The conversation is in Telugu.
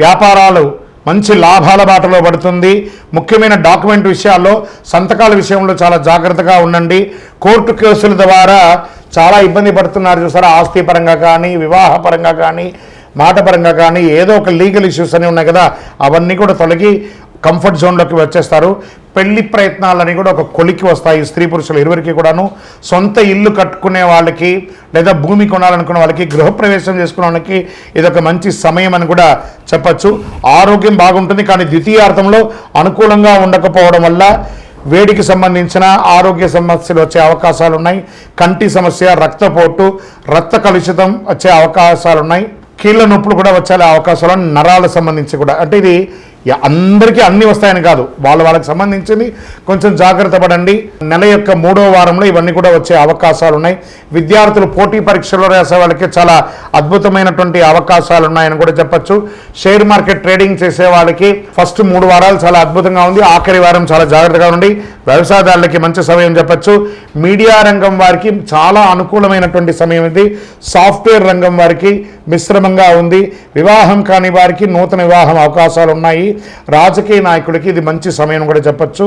వ్యాపారాలు మంచి లాభాల బాటలో పడుతుంది. ముఖ్యమైన డాక్యుమెంట్ విషయాల్లో సంతకాల విషయంలో చాలా జాగ్రత్తగా ఉండండి. కోర్టు కేసుల ద్వారా చాలా ఇబ్బంది పడుతున్నారు చూసారా. ఆస్తి పరంగా కానీ వివాహ పరంగా కానీ మాట పరంగా కానీ ఏదో ఒక లీగల్ ఇష్యూస్ అని ఉన్నాయి కదా. అవన్నీ కూడా తొలగి కంఫర్ట్ జోన్లోకి వచ్చేస్తారు. పెళ్ళి ప్రయత్నాలని కూడా ఒక కొలికి వస్తాయి స్త్రీ పురుషులు ఇరువురికి కూడాను. సొంత ఇల్లు కట్టుకునే వాళ్ళకి లేదా భూమి కొనాలనుకునే వాళ్ళకి గృహప్రవేశం చేసుకునే వాళ్ళకి ఇదొక మంచి సమయం అని కూడా చెప్పచ్చు. ఆరోగ్యం బాగుంటుంది కానీ ద్వితీయార్థంలో అనుకూలంగా ఉండకపోవడం వల్ల వేడికి సంబంధించిన ఆరోగ్య సమస్యలు వచ్చే అవకాశాలు ఉన్నాయి. కంటి సమస్య రక్తపోటు రక్త కలుషితం వచ్చే అవకాశాలు ఉన్నాయి. కీళ్ళ నొప్పులు కూడా వచ్చే అవకాశాలు నరాల నరాలకు సంబంధించి కూడా. అంటే ఇది అందరికీ అన్నీ వస్తాయని కాదు. వాళ్ళ వాళ్ళకి సంబంధించింది కొంచెం జాగ్రత్త పడండి. నెల యొక్క మూడో వారంలో ఇవన్నీ కూడా వచ్చే అవకాశాలు ఉన్నాయి. విద్యార్థులు పోటీ పరీక్షల్లో రాసే వాళ్ళకి చాలా అద్భుతమైనటువంటి అవకాశాలు ఉన్నాయని కూడా చెప్పొచ్చు. షేర్ మార్కెట్ ట్రేడింగ్ చేసే వాళ్ళకి ఫస్ట్ మూడు వారాలు చాలా అద్భుతంగా ఉంది. ఆఖరి వారం చాలా జాగ్రత్తగా ఉండి వ్యవసాయదారులకి మంచి సమయం చెప్పచ్చు. మీడియా రంగం వారికి చాలా అనుకూలమైనటువంటి సమయం ఇది. సాఫ్ట్వేర్ రంగం వారికి మిశ్రమంగా ఉంది. వివాహం కాని వారికి నూతన వివాహం అవకాశాలు ఉన్నాయి. రాజకీయ నాయకుడికి ఇది మంచి సమయం కూడా చెప్పొచ్చు.